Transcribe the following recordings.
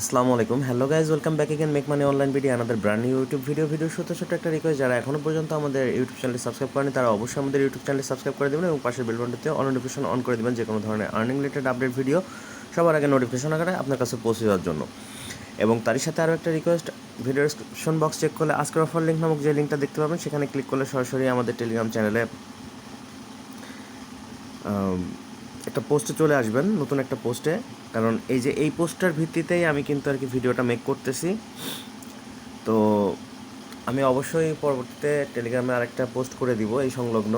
আসসালামু আলাইকুম। Hello guys welcome back again make money online video আমাদের brand new YouTube video video ছোট ছোট একটা রিকোয়েস্ট যারা এখনও পর্যন্ত আমাদের ইউটিউব চ্যানেলটি সাবস্ক্রাইব করেনি, তারা অবশ্যই আমাদের ইউটিউব চ্যানেলটি সাবস্ক্রাইব করে দেবেন এবং পাশের বেল বাটনটিতে অল নোটিফিকেশন অন করে দেবেন যে কোনো ধরনের আর্নিং রিলেটেড আপডেট ভিডিও সবার আগে নোটিফিকেশন আকারে আপনার কাছে পৌঁছে যাওয়ার জন্য। এবং তারই সাথে আরও একটা request video description box check করলে আজকের অফার লিঙ্ক নামক যে লিঙ্কটা দেখতে পাবেন, সেখানে ক্লিক করলে সরাসরি আমাদের টেলিগ্রাম চ্যানেলে একটা পোস্টে চলে আসবেন, নতুন একটা পোস্টে কারণ এই যে এই পোস্টার ভিত্তিতেই আমি কিন্তু আর কি ভিডিওটা মেক করতেছি। তো আমি অবশ্যই পরবর্তীতে টেলিগ্রামে আরেকটা পোস্ট করে দিব এই সংলগ্ন।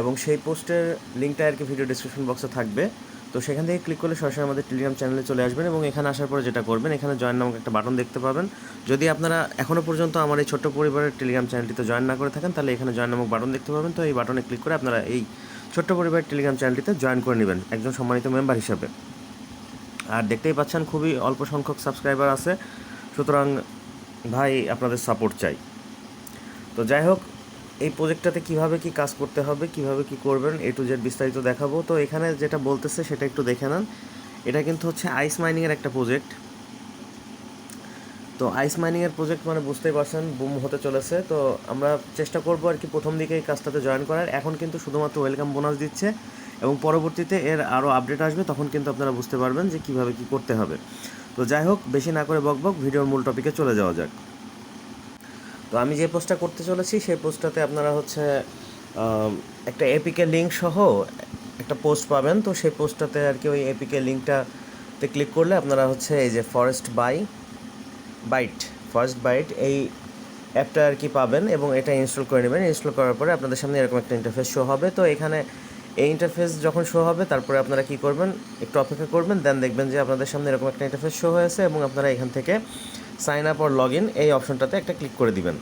এবং সেই পোস্টের লিঙ্কটা আর কি ভিডিও ডিসক্রিপশন বক্সে থাকবে। তো সেখান থেকে ক্লিক করলে সরাসরি আমাদের টেলিগ্রাম চ্যানেলে চলে আসবেন এবং এখানে আসার পরে যেটা করবেন, এখানে জয়েন নামক একটা বাটন দেখতে পাবেন। যদি আপনারা এখনও পর্যন্ত আমার এই ছোট্ট পরিবারের টেলিগ্রাম চ্যানেলটিতে জয়েন না করে থাকেন, তাহলে এখানে জয়েন নামক বাটন দেখতে পাবেন। তো এই বাটনে ক্লিক করে আপনারা এই ছোট্ট পরিবারের টেলিগ্রাম চ্যানেলটিতে জয়েন করে নেবেন, একজন সম্মানিত মেম্বার হিসাবে। আর দেখতেই পাচ্ছেন, খুবই অল্প সংখ্যক সাবস্ক্রাইবার আছে। সুতরাং ভাই, আপনাদের সাপোর্ট চাই। তো যাই হোক, এই প্রজেক্টটাতে কীভাবে কি কাজ করতে হবে, কীভাবে কি করবেন, এ টু জেড বিস্তারিত দেখাবো। তো এখানে যেটা বলতেছে, সেটা একটু দেখে নেন। এটা কিন্তু হচ্ছে আইস মাইনিংয়ের একটা প্রজেক্ট তো আইস মাইনিংয়ের প্রজেক্ট মানে বুঝতেই পারছেন বুম হতে চলেছে। তো আমরা চেষ্টা করব আর কি প্রথম দিকে এই কাজটাতে জয়েন করার। এখন কিন্তু শুধুমাত্র ওয়েলকাম বোনাস দিচ্ছে এবং পরবর্তীতে এর আরও আপডেট আসবে, তখন কিন্তু আপনারা বুঝতে পারবেন যে কীভাবে কি করতে হবে। তো যাই হোক, বেশি না করে বকবক ভিডিওর মূল টপিকে চলে যাওয়া যাক। তো আমি যে পোস্টটা করতে চলেছি, সেই পোস্টটাতে আপনারা হচ্ছে একটা এপিকে লিঙ্ক সহ একটা পোস্ট পাবেন। তো সেই পোস্টটাতে আর কি ওই এপিকে লিঙ্কটাতে ক্লিক করলে আপনারা হচ্ছে এই যে forest by byte first byte, এই অ্যাপটা আর কি পাবেন এবং এটা ইনস্টল করে নেবেন। ইনস্টল করার পরে আপনাদের সামনে এরকম একটা ইন্টারফেস শো হবে। তো এখানে এই ইন্টারফেস যখন শো হবে, তারপরে আপনারা কি করবেন? একটু অপেক্ষা করবেন দেন দেখবেন যে আপনাদের সামনে এরকম একটা ইন্টারফেস শো হয়েছে এবং আপনারা এখান থেকে sign up or log in এই অপশনটাতে একটা ক্লিক করে দিবেন।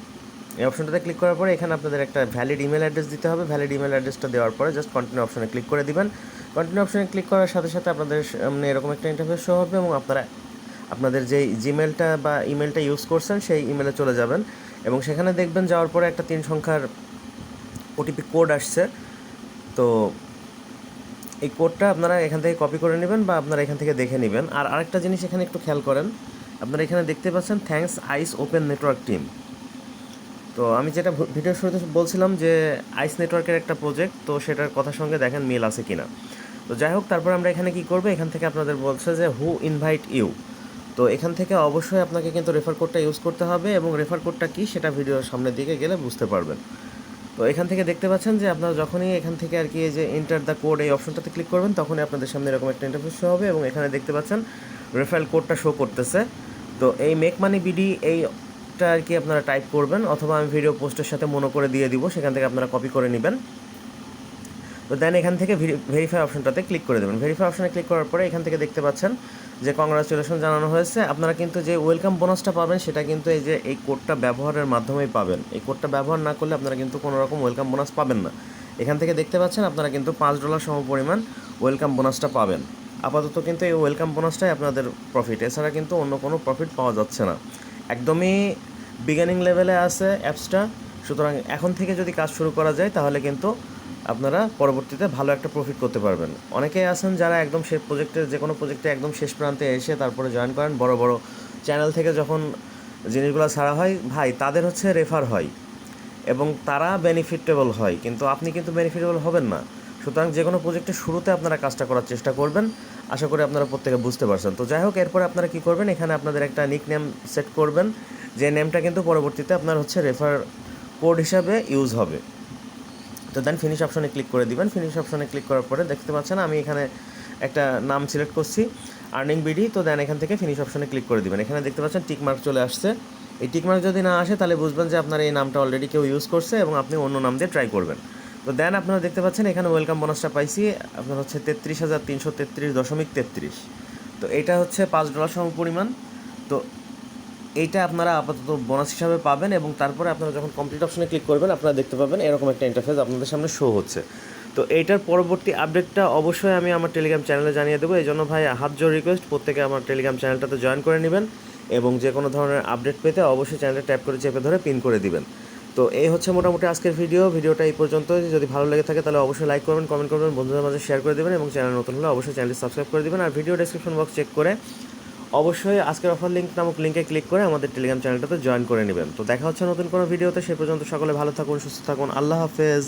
এই অপশনটাতে ক্লিক করার পরে এখানে আপনাদের একটা ভ্যালিড ইমেল অ্যাড্রেস দিতে হবে। ভ্যালিড ইমেল অ্যাড্রেসটা দেওয়ার পরে জাস্ট কন্টিনিউ অপশনে ক্লিক করে দিবেন। কন্টিনিউ অপশনে ক্লিক করার সাথে সাথে আপনাদের সামনে এরকম একটা ইন্টারফেস শো হবে এবং আপনারা আপনাদের যে জিমেলটা বা ইমেলটা ইউজ করছেন, সেই ইমেলে চলে যাবেন এবং সেখানে দেখবেন যাওয়ার পরে একটা তিন সংখ্যার ওটিপি কোড আসছে। তো এই কোডটা আপনারা এখান থেকে কপি করে নেবেন বা আপনারা এখান থেকে দেখে নেবেন। আর আরেকটা জিনিস এখানে একটু খেয়াল করেন, আপনারা এখানে দেখতে পাচ্ছেন thanks ice open network team তো আমি যেটা ভিডিও শুরুতে বলছিলাম যে আইস নেটওয়ার্কের একটা প্রজেক্ট তো সেটার কথার সঙ্গে দেখেন মিল আছে কিনা। তো যাই হোক, তারপর আমরা এখানে কি করব? এখান থেকে আপনাদের বলছে যে হু ইনভাইট ইউ তো এখান থেকে অবশ্যই আপনাকে কিন্তু রেফার কোডটা ইউজ করতে হবে এবং রেফার কোডটা কি সেটা ভিডিওর সামনের দিকে গেলে বুঝতে পারবেন। তো এখান থেকে দেখতে পাচ্ছেন যে আপনারা যখনই এখান থেকে আর কি এই যে এন্টার দ্য কোড এই অপশনটাতে ক্লিক করবেন, তখনই আপনাদের সামনে এরকম একটা ইন্টারফেস শো হবে এবং এখানে দেখতে পাচ্ছেন রেফারেল কোডটা শো করতেছে। তো এই মেক মানি বিডি এইটা আর কি আপনারা টাইপ করবেন অথবা আমি ভিডিও পোস্টের সাথে মনে করে দিয়ে দিব, সেখান থেকে আপনারা কপি করে নেবেন। তো দেন এখান থেকে ভেরিফাই অপশনটাতে ক্লিক করে দেবেন। ভেরিফাই অপশনে ক্লিক করার পরে এখান থেকে দেখতে পাচ্ছেন যে কংগ্রাচুলেশন জানানো হয়েছে। আপনারা কিন্তু যে ওয়েলকাম বোনাসটা পাবেন, সেটা কিন্তু এই যে এই কোডটা ব্যবহারের মাধ্যমেই পাবেন। এই কোডটা ব্যবহার না করলে আপনারা কিন্তু কোনো রকম ওয়েলকাম বোনাস পাবেন না। এখান থেকে দেখতে পাচ্ছেন আপনারা কিন্তু পাঁচ ডলার সম পরিমাণ ওয়েলকাম বোনাসটা পাবেন। আপাতত কিন্তু এই ওয়েলকাম বোনাসটাই আপনাদের প্রফিট এছাড়া কিন্তু অন্য কোনো প্রফিট পাওয়া যাচ্ছে না। একদমই বিগিনিং লেভেলে আছে অ্যাপসটা সুতরাং এখন থেকে যদি কাজ শুরু করা যায়, তাহলে কিন্তু আপনারা পরবর্তীতে ভালো একটা প্রফিট করতে পারবেন। অনেকেই আছেন যারা একদম শেষ প্রজেক্টের যে কোনো প্রজেক্টে একদম শেষ প্রান্তে এসে তারপরে জয়েন করেন। বড় বড় চ্যানেল থেকে যখন জিনিসগুলো ছাড়া হয়, ভাই, তাদের হচ্ছে রেফার হয় এবং তারা বেনিফিটেবল হয়। কিন্তু আপনি কিন্তু বেনিফিটেবল হবেন না। সুতরাং যে কোনো প্রজেক্টের শুরুতে আপনারা কাজটা করার চেষ্টা করবেন। আশা করি আপনারা প্রত্যেকে বুঝতে পারছেন। তো যাই হোক, এরপরে আপনারা কী করবেন? এখানে আপনাদের একটা নিক নেম সেট করবেন। যে নেমটা কিন্তু পরবর্তীতে আপনার হচ্ছে রেফার কোড হিসাবে ইউজ হবে। তো দেন ফিনিশ অপশনে ক্লিক করে দিবেন। ফিনিশ অপশনে ক্লিক করার পরে দেখতে পাচ্ছেন আমি এখানে একটা নাম সিলেক্ট করছি আর্নিং বিডি তো দেন এখান থেকে ফিনিশ অপশনে ক্লিক করে দিবেন। এখানে দেখতে পাচ্ছেন টিক মার্ক চলে আসছে। এই টিক মার্ক যদি না আসে তাহলে বুঝবেন যে আপনার এই নামটা অলরেডি কেউ ইউজ করছে এবং আপনি অন্য নাম দিয়ে ট্রাই করবেন। তো দেন আপনারা দেখতে পাচ্ছেন এখানে ওয়েলকাম বোনাসটা পাইছি, আপনার হচ্ছে তেত্রিশ হাজার তিনশো তেত্রিশ দশমিক তেত্রিশ। তো এটা হচ্ছে পাঁচ ডলার সম পরিমাণ তো এইটা আপনারা আপাতত বোনাস হিসাবে পাবেন এবং তারপরে আপনারা যখন কমপ্লিট অপশনে ক্লিক করবেন, আপনারা দেখতে পাবেন এরকম একটা ইন্টারফেস আপনাদের সামনে শো হচ্ছে। তো এইটার পরবর্তী আপডেটটা অবশ্যই আমি আমার টেলিগ্রাম চ্যানেলে জানিয়ে দেবো। এই জন্য ভাই, হাত জোর রিকোয়েস্ট প্রত্যেকে আমার টেলিগ্রাম চ্যানেলটাতে জয়েন করে নেবেন এবং যে কোনো ধরনের আপডেট পেতে অবশ্যই চ্যানেলটা ট্যাপ করে চেপে ধরে পিন করে দিবেন। তো এই হচ্ছে মোটামুটি আজকের ভিডিও ভিডিওটা এই পর্যন্ত যদি ভালো লেগে থাকে, তাহলে অবশ্যই লাইক করবেন কমেন্ট করবেন, বন্ধুদের মাঝে শেয়ার করে দেবেন এবং চ্যানেল নতুন হলে অবশ্যই চ্যানেলটি সাবস্ক্রাইব করে দেবেন। আর ভিডিও ডেসক্রিপশন বক্স চেক করে অবশ্যই আজকের অফার লিঙ্ক নামক লিঙ্কে ক্লিক করে আমাদের টেলিগ্রাম চ্যানেলটাতে জয়েন করে নেবেন। তো দেখা হচ্ছে নতুন কোনো ভিডিওতে সে পর্যন্ত সকলে ভালো থাকুন, সুস্থ থাকুন, আল্লাহ হাফেজ।